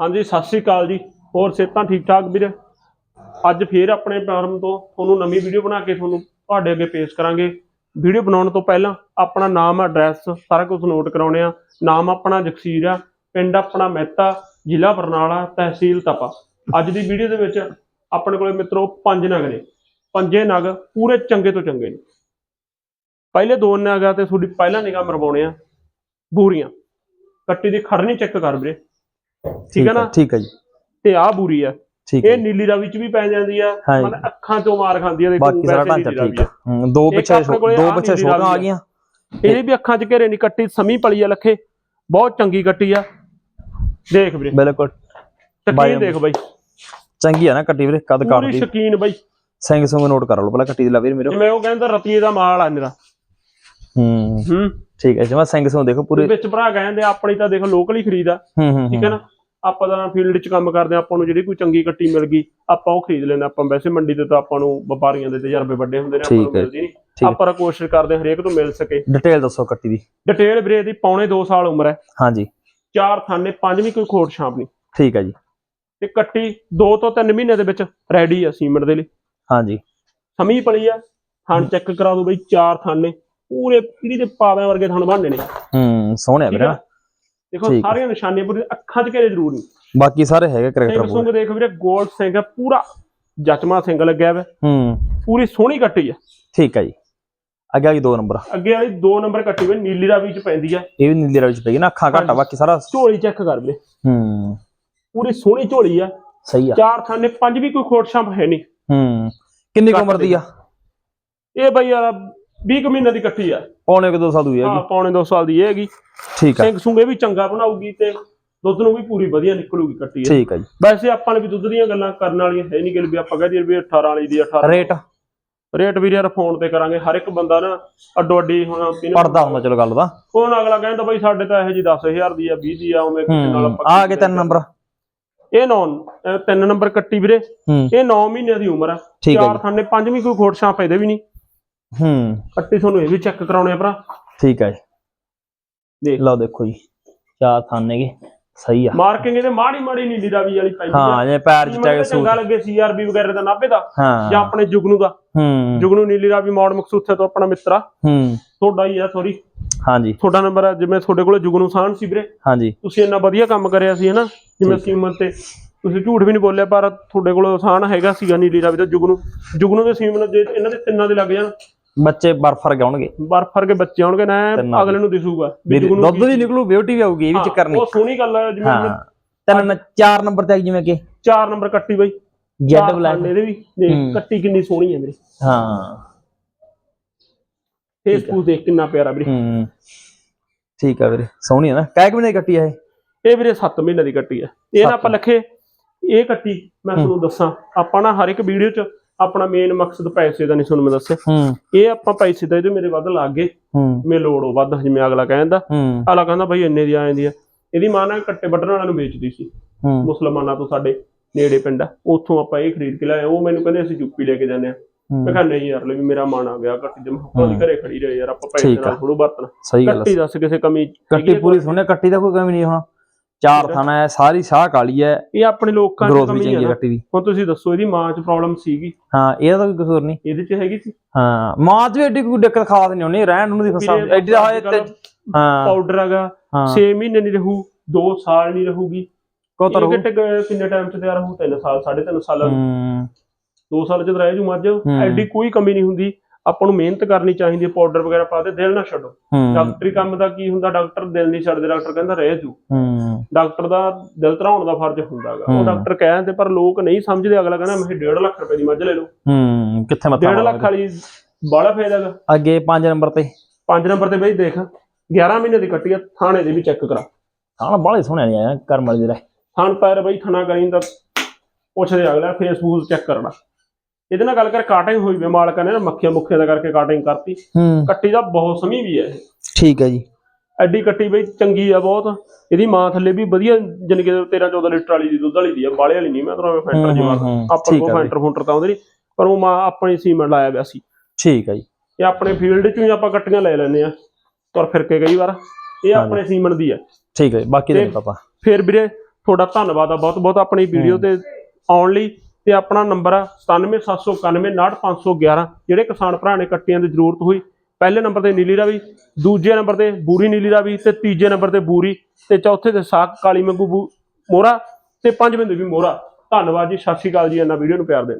ਹਾਂਜੀ, ਸਤਿ ਸ੍ਰੀ ਅਕਾਲ ਜੀ। ਹੋਰ ਸਿਹਤਾਂ ਠੀਕ ਠਾਕ ਵੀਰੇ? ਅੱਜ ਫੇਰ ਆਪਣੇ ਫਾਰਮ ਤੋਂ ਤੁਹਾਨੂੰ ਨਵੀਂ ਵੀਡੀਓ ਬਣਾ ਕੇ ਤੁਹਾਨੂੰ ਤੁਹਾਡੇ ਅੱਗੇ ਪੇਸ਼ ਕਰਾਂਗੇ। ਵੀਡੀਓ ਬਣਾਉਣ ਤੋਂ ਪਹਿਲਾਂ ਆਪਣਾ ਨਾਮ, ਐਡਰੈਸ ਸਾਰਾ ਕੁਝ ਨੋਟ ਕਰਾਉਣੇ ਆ। ਨਾਮ ਆਪਣਾ ਜਗਸੀਰ ਆ, ਪਿੰਡ ਆਪਣਾ ਮਹਿਤਾ, ਜ਼ਿਲ੍ਹਾ ਬਰਨਾਲਾ, ਤਹਿਸੀਲ ਤਪਾ। ਅੱਜ ਦੀ ਵੀਡੀਓ ਦੇ ਵਿੱਚ ਆਪਣੇ ਕੋਲੇ ਮਿੱਤਰੋ ਪੰਜ ਨਗ ਨੇ। ਪੰਜੇ ਨਗ ਪੂਰੇ ਚੰਗੇ ਤੋਂ ਚੰਗੇ ਨੇ। ਪਹਿਲੇ ਦੋ ਨਗ ਆ ਤੇ ਤੁਹਾਡੀ ਪਹਿਲਾ ਨਿਗਾਹ ਮਰਵਾਉਣੇ ਆ। ਬੂਰੀਆਂ। ਕੱਟੀ ਦੀ ਖੜਨੀ ਚੈੱਕ ਕਰ ਵੀਰੇ। ਠੀਕ ਹੈ ਨਾ? ਠੀਕ ਹੈ ਜੀ। ਤੇ ਆਹ ਬੂਰੀ ਆ ਇਹ ਨੀਲੀ ਰਾਵੀ ਚ ਵੀ ਪੈ ਜਾਂਦੀ ਆ। ਮਤਲਬ ਅੱਖਾਂ ਤੋਂ ਮਾਰ ਖਾਂਦੀ ਆ ਦੇਖੋ ਬਾਕੀ ਸਾਰਾ ਢਾਂਚਾ ਠੀਕ ਹੂੰ, ਦੋ ਪਿੱਛੇ ਦੋ ਪਿੱਛੇ ਛੋਟਾਂ ਆ ਗਈਆਂ। ਇਹਦੇ ਵੀ ਅੱਖਾਂ 'ਚ ਘੇਰੇ ਨਹੀਂ ਕੱਟੀ ਸਮੀ ਪਲੀ ਆ ਲੱਖੇ। ਬਹੁਤ ਚੰਗੀ ਕੱਟੀ ਆ। ਦੇਖ ਵੀਰੇ। ਬਿਲਕੁਲ। ਬਾਈ- ਦੇਖ ਬਾਈ। ਚੰਗੀ ਆ ਨਾ ਕੱਟੀ ਵੀਰੇ ਕਦ ਪੂਰੀ ਕਰਦੀ ਸ਼ਕੀਨ ਬਾਈ। ਸਿੰਘ ਸੁੰਗ ਨੋਟ ਕਰ ਲਓ ਪਹਿਲਾਂ ਕੱਟੀ ਦੀ ਲਾ ਵੀਰ ਮੇਰੇ ਜਿਵੇਂ ਉਹ ਕਹਿੰਦਾ ਰਤੀਏ ਦਾ ਮਾਲ ਆ ਮੇਰਾ। ਹੂੰ। ਹੂੰ। ਠੀਕ ਹੈ ਜਮਾ ਸਿੰਘ ਸੁੰਗ ਦੇਖੋ ਪੂਰੇ। ਵਿੱਚ ਭਰਾ ਕਹਿੰਦੇ ਆਪਣੀ ਤਾਂ ਦੇਖ ਲੋਕਲ ਹੀ ਖਰੀਦਾ। ਠੀਕ ਹੈ ਨਾ? ਆਪਾਂ ਤਾਂ ਫੀਲਡ 'ਚ ਕੰਮ ਕਰਦੇ ਆ ਆਪਾਂ ਨੂੰ ਜਿਹੜੀ ਕੋਈ ਚੰਗੀ ਕੱਟੀ ਮਿਲ ਗਈ ਆਪਾਂ ਉਹ ਖਰੀਦ ਲੈਂਦੇ ਆਪਾਂ ਵੈਸੇ ਮੰਡੀ ਤੇ ਤਾਂ ਆਪਾਂ ਨੂੰ ਵਪਾਰੀਆਂ ਦੇ ਤਜਰਬੇ ਵੱਡੇ ਹੁੰਦੇ ਨੇ ਆਪਾਂ ਨੂੰ ਮਿਲਦੀ ਨਹੀਂ। ਆਪਾਂ ਕੋਸ਼ਿਸ਼ ਕਰਦੇ ਹਰੇਕ ਤੋਂ ਮਿਲ ਸਕੇ। ਡਿਟੇਲ ਦੱਸੋ ਕੱਟੀ ਦੀ। ਡਿਟੇਲ ਵੀਰੇ ਦੀ ਪੌਣੇ 2 ਸਾਲ ਉਮਰ ਹੈ। ਹਾਂਜੀ। ਚਾਰ ਥਾਨੇ ਪੰਜਵੀਂ ਕੋਈ ਖੋਟ ਛਾਪ ਨਹੀਂ। ਠੀਕ ਹੈ ਜੀ। ਤੇ ਕੱਟੀ 2 ਤੋਂ 3 ਮਹੀਨੇ ਦੇ ਵਿੱਚ ਰੈਡੀ ਆ ਸੀਮੈਂਟ ਦੇ ਲਈ। ਹਾਂਜੀ। ਸਮੀ ਪਲੀ ਆ ਥਣ ਚੈੱਕ ਕਰਾ ਦੋ ਬਈ ਚਾਰ ਥਾਨੇ। ਪੂਰੇ ਪੀੜੀ ਦੇ ਪਾਵਿਆਂ ਵਰਗੇ ਥਣ ਬਣਨੇ ਨੇ। ਹੂੰ ਸੋਹਣਿਆ ਵੀਰੇ? ਦੇਖੋ। ਸਾਰੀਆਂ ਨਿਸ਼ਾਨੀਆਂ ਪੂਰੀ ਅੱਖਾਂ 'ਚ ਘੇਰੇ ਜ਼ਰੂਰ ਨਹੀਂ ਬਾਕੀ ਸਾਰੇ ਹੈਗੇ ਸਿੰਘ ਕਰੈਕਟਰ ਸੁੰਗ ਦੇਖ ਵੀਰੇ ਗੋਲਡ ਸਿੰਘ ਆ ਪੂਰਾ ਜਚਮਾ ਸਿੰਘ ਲੱਗਿਆ ਵਾ। ਹੂੰ। ਪੂਰੀ ਸੋਹਣੀ ਕੱਟੀ ਆ। ਠੀਕ ਹੈ ਜੀ। ਅੱਗੇ ਆ ਗਈ ਦੋ ਨੰਬਰ। ਅੱਗੇ ਵਾਲੀ 2 ਨੰਬਰ ਕੱਟੀ ਵੇ ਨੀਲੀ ਰਾਵੀ 'ਚ ਪੈਂਦੀ ਆ। ਇਹ ਵੀ ਨੀਲੇ ਰਵੀ ਚ ਪਈ ਨਾ ਅੱਖਾਂ ਘੱਟ ਆ। ਬਾਕੀ ਸਾਰਾ ਝੋਲੀ ਚੈੱਕ ਕਰ ਵੀਰੇ। ਹੂੰ। ਪੂਰੀ ਸੋਹਣੀ ਝੋਲੀ ਆ। ਸਹੀ ਆ। ਚਾਰ ਥਾਨੇ ਪੰਜ ਵੀ ਕੋਈ ਖੋਟ ਛਾਪ ਹੈ ਨਹੀਂ ਹੂੰ। ਕਿੰਨੀ ਕੁ ਉਮਰ ਦੀ ਆ? ਇਹ ਬਈ ਯਾਰ 20 ਕੁ ਮਹੀਨੇ ਦੀ ਕੱਟੀ ਆ। ਪੌਣੇ ਕੁ ਦੋ ਸਾਲ ਦੀ ਹਾਂ ਹੈਗੀ ਪੌਣੇ 2 ਸਾਲ ਦੀ ਇਹ ਹੈਗੀ। ਠੀਕ ਆ। ਸਿੰਘ ਸੁੰਗੇ ਵੀ ਚੰਗਾ ਬਣਾਉਗੀ ਤੇ ਦੁੱਧ ਨੂੰ ਵੀ ਪੂਰੀ ਵਧੀਆ ਨਿਕਲੂਗੀ ਕੱਟੀ ਇਹ। ਠੀਕ ਆ ਜੀ। ਵੈਸੇ ਆਪਾਂ ਨੇ ਵੀ ਦੁੱਧ ਦੀਆਂ ਗੱਲਾਂ ਕਰਨ ਵਾਲੀਆਂ ਹੈ ਨਹੀਂ ਕਿ ਵੀ ਆਪਾਂ ਕਹਦੇ ਵੀ 18 ਵਾਲੀ ਦੀ 18 ਰੇਟ? ਰੇਟ ਵੀ ਯਾਰ ਫੋਨ ਤੇ ਕਰਾਂਗੇ। ਹਰ ਇੱਕ ਬੰਦਾ ਨਾ ਅੱਡੋ ਅੱਡੀ ਹੁਣ ਪੜਦਾ ਹੁੰਦਾ ਚਲੋ ਗੱਲ ਦਾ। ਹੁਣ ਅਗਲਾ ਕਹਿੰਦਾ ਬਈ ਸਾਡੇ ਤਾਂ ਇਹ ਜੀ 10000 ਦੀ ਆ 20 ਦੀ ਆ ਉਵੇਂ ਕਿਸੇ ਨਾਲ ਹੂੰ ਆਪਾਂ ਆ ਗਏ ਤਿੰਨ ਨੰਬਰ ਇਹ ਨੌ ਤਿੰਨ ਨੰਬਰ ਕੱਟੀ ਵੀਰੇ। ਹੂੰ। ਇਹ 9 ਮਹੀਨਿਆਂ ਦੀ ਉਮਰ ਆ। ਠੀਕ ਚਾਰ ਥਾਨੇ ਪੰਜਵੀਂ ਕੋਈ ਖੋਟ ਛਾਪ ਇਹਦੇ ਵੀ ਨਹੀਂ। ਹੂੰ। ਕੱਟੀ ਤੁਹਾਨੂੰ ਇਹ ਵੀ ਚੈੱਕ ਕਰਾਉਣੇ ਆ ਭਰਾ। ਠੀਕ ਹੈ ਜੀ। ਦੇਖ। ਲਓ ਦੇਖੋ ਜੀ ਚਾਰ ਥਾਨੇਗੇ ਸਹੀ ਆ। ਮਾਰਕਿੰਗ ਇਹਦੇ ਮਾੜੀ ਮਾੜੀ ਨੀਲੀ ਰਾਵੀ ਵਾਲੀ ਪੈਂਦੀ ਹਾਂ ਜੇ ਪੈਰ ਚ ਸੂਟ ਚੰਗਾ ਲੱਗੇ ਸੀਆਰਬੀ ਵਗੈਰਾ ਦਾ ਨਾਭੇ ਦਾ ਜਾਂ ਆਪਣੇ ਜੁਗਨੂ ਦਾ। ਹੂੰ। ਜੁਗਨੂ ਨੀਲੀ ਰਾਵੀ ਮੌੜ ਮਕਸੂਥੇ ਤੋਂ ਆਪਣਾ ਮਿੱਤਰਾ। ਹੂੰ। ਤੁਹਾਡਾ ਹੀ ਆ ਸੌਰੀ ਹਾਂਜੀ। ਤੁਹਾਡਾ ਨੰਬਰ ਹੈ ਜਿਵੇਂ ਤੁਹਾਡੇ ਕੋਲੇ ਜੁਗਨੂ ਸਾਨ ਸੀ ਵੀਰੇ। ਹਾਂਜੀ। ਤੁਸੀਂ ਇੰਨਾ ਵਧੀਆ ਕੰਮ ਕਰਿਆ ਸੀ ਹਨਾ? ਜਿਵੇਂ ਸੀਮਨ ਤੇ। ਤੁਸੀਂ ਝੂਠ ਵੀ ਨਹੀਂ ਬੋਲਿਆ ਪਰ ਤੁਹਾਡੇ ਕੋਲ ਆਸਾਨ ਹੈਗਾ ਸੀਗਾ ਨੀਲੀ ਰਾਵੀ ਦਾ ਜੁਗਨੂ। ਜੁਗਨੂ ਦੇ ਸੀਮਨ ਜੇ ਇਹਨਾਂ ਦੇ ਤਿੰਨਾਂ ਦੇ ਲੱਗ ਜਾਣ। ਬੱਚੇ ਬਰਫਰ ਗਾਉਣਗੇ ਬਰਫ ਵਰਗੇ ਬੱਚੇ ਆਉਣਗੇ ਨਾ ਅਗਲੇ ਨੂੰ ਦਿਸੂਗਾ ਦੁੱਧ ਵੀ ਨਿਕਲੂ ਬਿਊਟੀ ਵੀ ਆਊਗੀ ਇਹ ਵੀ ਹਾਂ, ਚੱਕਰ ਨਹੀਂ। ਉਹ ਸੋਹਣੀ ਗੱਲ ਹੈ ਜਿਵੇਂ ਹਾਂ। ਤਿੰਨ ਚਾਰ ਨੰਬਰ ਤੇ ਜਿਵੇਂ ਕਿ? ਚਾਰ ਨੰਬਰ ਕੱਟੀ ਬਈ। ਜੈਡ ਬਲੈਕ ਖਾਨੇ ਦੇ ਵੀ। ਹੂੰ। ਦੇਖ ਕੱਟੀ ਕਿੰਨੀ ਸੋਹਣੀ ਹੈ ਵੀਰੇ। ਹਾਂ। ਫੇਸਬੁੱਕ ਦੇਖ ਕਿੰਨਾ ਪਿਆਰਾ ਵੀਰੇ। ਹੂੰ। ਠੀਕ ਆ ਵੀਰੇ ਸੋਹਣੀ ਆ ਨਾ। ਕਹਿ ਕਿ ਵੀ ਨਹੀਂ ਕੱਟੀ ਆ ਇਹ? ਇਹ ਵੀਰੇ 7 ਮਹੀਨੇ ਦੀ ਕੱਟੀ ਹੈ ਇਹ ਨਾ ਆਪਾਂ ਲਖੇ ਇਹ ਕੱਟੀ ਮੈਂ ਤੁਹਾਨੂੰ ਦੱਸਾਂ। ਆਪਾਂ ਨਾ ਹਰ ਇੱਕ ਵੀਡੀਓ 'ਚ ਆਪਣਾ ਮੇਨ ਮਕਸਦ ਪੈਸੇ ਦਾ ਨਹੀਂ ਤੁਹਾਨੂੰ ਮੈਂ ਦੱਸਿਆ। ਹੂੰ। ਇਹ ਆਪਾਂ ਪੈਸੇ ਦਾ ਇਹਦੇ ਮੇਰੇ ਵੱਧ ਲੱਗ। ਗਏ ਹੂੰ। ਮੇ ਲੋੜੋ ਵੱਧ ਜਿਵੇਂ ਅਗਲਾ ਕਹਿੰਦਾ ਅਗਲਾ ਕਹਿੰਦਾ ਬਈ ਇੰਨੇ ਦੀ ਆ ਜਾਂਦੀ ਆ। ਇਹਦੀ ਮਾਂ ਨਾ ਕੱਟੇ ਵੱਢਣ ਵਾਲਿਆਂ ਨੂੰ ਵੇਚਦੀ ਸੀ। ਮੁਸਲਮਾਨਾਂ ਤੋਂ ਸਾਡੇ ਨੇੜੇ ਪਿੰਡ ਆ। ਉੱਥੋਂ ਆਪਾਂ ਇਹ ਖਰੀਦ ਕੇ ਲਿਆਏ। ਉਹ ਮੈਨੂੰ ਕਹਿੰਦੇ ਅਸੀਂ ਯੂਪੀ ਲੈ ਕੇ ਜਾਂਦੇ ਆ। ਮੈਂ ਕਿਹਾ ਨਹੀਂ ਯਾਰ ਲੈ ਵੀ ਮੇਰਾ ਮਨ ਆ ਗਿਆ ਕੱਟੀ ਦੇ ਮਹੱਕਾ ਦੀ ਘਰੇ ਖੜੀ ਰਹੇ ਯਾਰ ਆਪਾਂ ਪੈਸੇ। ਨਾਲ ਥੋੜੂ ਵਰਤਣਾ। ਕੱਟੀ ਦੱਸ ਕਿਸੇ ਕਮੀ ਕੱਟੀ ਪੂਰੀ ਸੋਹਣੀ ਕੱਟੀ ਦਾ ਕੋਈ ਕਮੀ ਨਹੀਂ ਹੁਣ। ਚਾਰ ਥਾਣਾ ਹੈ ਸਾਰੀ ਸਾਹ ਕਾਲੀ ਹੈ। ਇਹ ਆਪਣੇ ਲੋਕਾਂ ਗਰੋਥ ਦੀ ਵੀ ਕਮੀ ਚੰਗੀ ਹੈ ਹੈ ਨਾ। ਕੱਟੀ ਦੀ ਹੁਣ ਤੁਸੀਂ ਦੱਸੋ ਇਹਦੀ ਮਾਂ 'ਚ ਪ੍ਰੋਬਲਮ ਸੀਗੀ? ਹਾਂ ਇਹਦਾ ਤਾਂ ਕੋਈ ਕਸੂਰ ਨਹੀਂ। ਇਹਦੇ 'ਚ ਹੈਗੀ ਸੀ? ਹਾਂ ਮਾਂ ਚ ਵੀ ਐਡੀ ਕੋਈ ਦਿੱਕਤ ਖਾਸ ਨਹੀਂ ਹੋਣੀ ਰਹਿਣ ਨੂੰ ਦੀ ਫਸਾ ਵੀਰੇ, ਐਡੀ ਦਾ ਹੋਏ ਤੇ ਹਾਂ। ਪਾਊਡਰ ਹੈਗਾ ਹਾਂ। 6 ਮਹੀਨੇ ਨਹੀਂ ਰਹੂ 2 ਸਾਲ ਨਹੀਂ ਰਹੂਗੀ। ਕੋ ਇਹ ਤਰੋ ਕਿੱਥੇ ਗਏ, ਕਿੰਨੇ ਟਾਈਮ 'ਚ ਤਿਆਰ ਹੋਊ 3 ਸਾਲ 3.5 ਸਾਲ ਹੂੰ। 2 ਸਾਲ 'ਚ ਤਾਂ ਰਹਿ ਜੂ ਮੱਝ। ਐਡੀ ਕੋਈ ਕਮੀ ਨਹੀਂ ਹੁੰਦੀ। ਆਪਾਂ ਨੂੰ ਮਿਹਨਤ ਕਰਨੀ ਚਾਹੀਦੀ ਹੈ ਪਾਊਡਰ ਵਗੈਰਾ ਪਾ ਦੇ ਦਿਲ ਨਾ ਛੱਡੋ। ਡਾਕਟਰੀ ਕੰਮ ਦਾ ਕੀ ਹੁੰਦਾ ਡਾਕਟਰ ਦਿਲ ਨਹੀਂ ਛੱਡਦੇ ਡਾਕਟਰ ਕਹਿੰਦਾ ਰਹਿ ਜੂ ਡਾਕਟਰ ਦਾ ਦਿਲ ਧਰਾਉਣ ਦਾ ਫਰਜ਼ ਹੁੰਦਾ ਹੈਗਾ ਉਹ। ਡਾਕਟਰ ਕਹਿੰਦੇ ਪਰ ਲੋਕ ਨਹੀਂ ਸਮਝਦੇ ਅਗਲਾ ਕਹਿੰਦਾ ਮੈਂ 1.5 ਲੱਖ ਰੁਪਏ ਦੀ ਮੱਝ ਲੈ ਲਓ ਹੂੰ ਕਿੱਥੇ ਮੱਥਾ 1.5 ਲੱਖ? ਵਾਲੀ ਬਾਲਾ ਫਾਇਦਾ ਹੈਗਾ ਅੱਗੇ 5 ਨੰਬਰ ਤੇ। 5 ਨੰਬਰ ਤੇ ਬਈ ਦੇਖ 11 ਮਹੀਨੇ ਦੀ ਕੱਟੀ ਆ ਥਾਣੇ ਦੇ ਵੀ ਚੈੱਕ ਕਰਾ। ਹਾਂ ਬਾਲੇ ਸੋਹਣੇ ਨਹੀਂ ਆਇਆ ਕਰਮ ਵਾਲੀ ਦੇ ਰਹਿ ਥਣ ਪੈਰ ਬਈ ਥਣਾ ਕਰੀ ਤਾਂ ਪੁੱਛਦੇ ਅਗਲਾ ਫੇਸਬੁੱਕ ਚੈੱਕ ਕਰਨਾ। ਇਹਦੇ ਨਾਲ ਗੱਲ ਕਰ ਕਾਟਿੰਗ ਹੋਈ ਵੀ ਮਾਲਕਾਂ ਨੇ ਮੱਖੀਆਂ ਮੁੱਖੀਆਂ ਦਾ ਕਰਕੇ ਕਾਟਿੰਗ ਕਰਤੀ। ਹੂੰ। ਕੱਟੀ ਦਾ ਬਹੁਤ ਸਮੀ ਵੀ ਹੈ ਇਹ। ਠੀਕ ਹੈ ਜੀ। ਐਡੀ ਕੱਟੀ ਬਈ ਚੰਗੀ ਆ ਬਹੁਤ। ਇਹਦੀ ਮਾਂ ਥੱਲੇ ਵੀ ਵਧੀਆ ਜਾਣੀ ਕਿ 13 14 ਲੀਟਰ ਵਾਲੀ ਦੀ ਦੁੱਧ ਵਾਲੀ ਦੀ ਆ ਬਾਲੇ ਵਾਲੀ ਨਹੀਂ ਮੈਂ ਤੁਹਾਨੂੰ ਫੈਂਟਰ ਜੀ ਹੂੰ, ਹੂੰ, ਆਪਾਂ ਠੀਕ ਕੋਲ ਆ ਬਈ। ਫੈਂਟਰ ਫੁੰਟਰ ਤਾਂ ਆਉਂਦੇ ਨਹੀਂ ਪਰ ਉਹ ਮਾਂ ਆਪਣੀ ਸੀਮੈਂਟ ਲਾਇਆ ਹੋਇਆ ਸੀ। ਠੀਕ ਹੈ ਜੀ। ਇਹ ਆਪਣੇ ਫੀਲਡ ਚੋਂ ਹੀ ਆਪਾਂ ਕੱਟੀਆਂ ਲੈ ਲੈਂਦੇ ਆ ਤੁਰ ਫਿਰ ਕੇ ਕਈ ਵਾਰ। ਇਹ ਆਪਣੇ ਸੀਮੈਂਟ ਦੀ ਆ। ਠੀਕ ਹੈ ਜੀ, ਬਾਕੀ ਦੇ ਤੇ- ਪਾਪਾ ਫਿਰ ਵੀਰੇ ਤੁਹਾਡਾ ਧੰਨਵਾਦ ਆ ਬਹੁਤ ਬਹੁਤ ਆਪਣੀ ਵੀਡੀਓ ਤੇ ਆਉਣ ਲਈ। ਤੇ ਆਪਣਾ ਨੰਬਰ ਆ 9779199511 ਜਿਹੜੇ ਕਿਸਾਨ ਭਰਾ ਨੇ ਕੱਟੀਆਂ ਦੀ ਜ਼ਰੂਰਤ ਹੋਈ। ਪਹਿਲੇ ਨੰਬਰ ਤੇ ਨੀਲੀ ਰਾਵੀ ਦੂਜੇ ਨੰਬਰ ਤੇ ਬੂਰੀ ਨੀਲੀ ਰਾਵੀ ਤੇ ਤੀਜੇ ਨੰਬਰ ਤੇ ਬੂਰੀ, ਤੇ ਚੌਥੇ ਤੇ ਸਾਕ ਕਾਲੀ ਮੰਗੂ ਬੂ- ਮੋਹਰਾ, ਤੇ ਪੰਜਵੇਂ ਤੇ ਵੀ ਮੋਹਰਾ। ਧੰਨਵਾਦ ਜੀ, ਸਤਿ ਸ਼੍ਰੀ ਅਕਾਲ ਜੀ ਇਹਨਾਂ ਵੀਡੀਓ ਨੂੰ ਪਿਆਰ ਦੇਣ